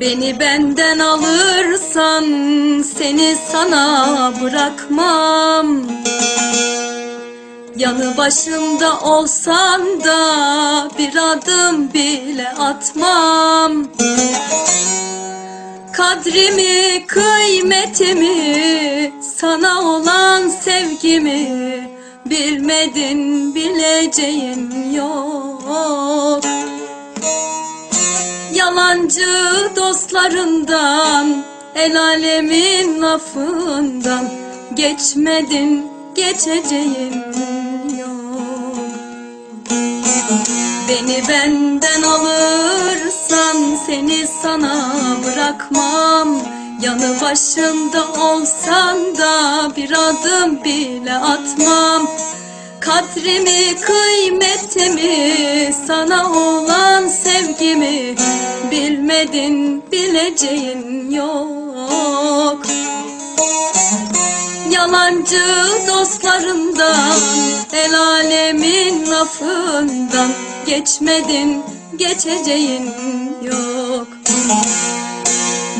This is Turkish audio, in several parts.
Beni benden alırsan seni sana bırakmam. Yanı başımda olsan da bir adım bile atmam. Kadrimi, kıymetimi, sana olan sevgimi Bilmedin, bileceğin yok. Yalancı dostlarından, el alemin lafından Geçmedin, geçeceğin yok. Beni benden alırsan seni sana bırakmam. Yanı başımda olsan da bir adım bile atmam Kadrimi, kıymetimi, sana olan sevgimi Bilmedin, bileceğin yok. Yalancı dostlarından, el alemin lafından Geçmedin, geçeceğin yok.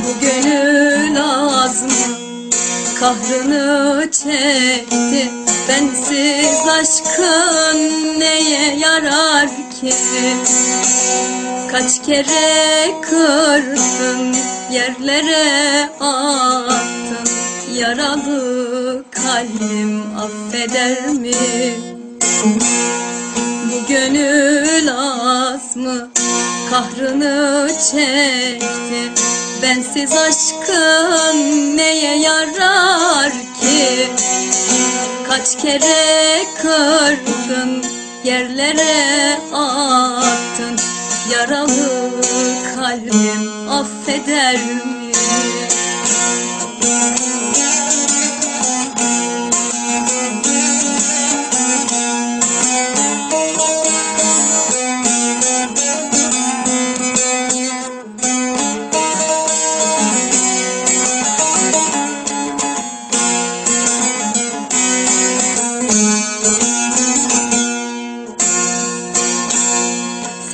Bu gönül azmı kahrını çekti Bensiz aşkın neye yarar ki? Kaç kere kırdın yerlere attın. Yaralı kalbim affeder mi? Bu gönül az mı? Kahrını çekti. Bensiz aşkın neye yarar ki Kaç kere kırdın yerlere attın Yaralı kalbim affeder mi?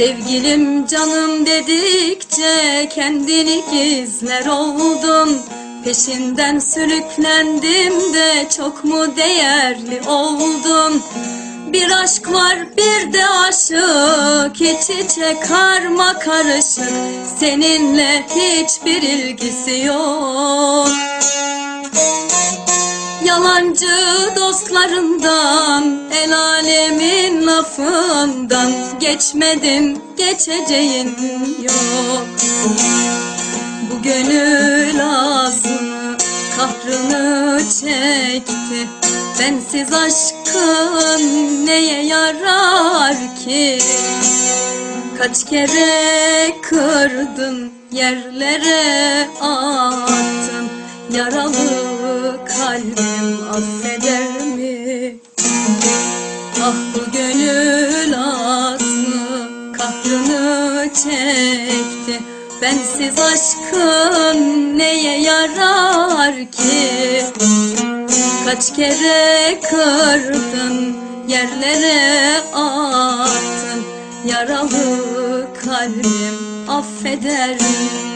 Sevgilim canım dedikçe kendini gizler oldun. Peşinden sürüklendim de çok mu değerli oldun? Bir aşk var bir de aşık iç içe karma karışık. Seninle hiçbir ilgisi yok Yalancı dostlarından, el alemin lafından Geçmedin, geçeceğin yok. Bu gönül azmı kahrını çekti. Bensiz aşkın neye yarar ki? Kaç kere kırdın yerlere attın Yaralı kalbim affeder mi? Ah bu gönül azmı kahrını çekti Bensiz aşkın neye yarar ki? Kaç kere kırdın yerlere attın Yaralı kalbim affeder mi?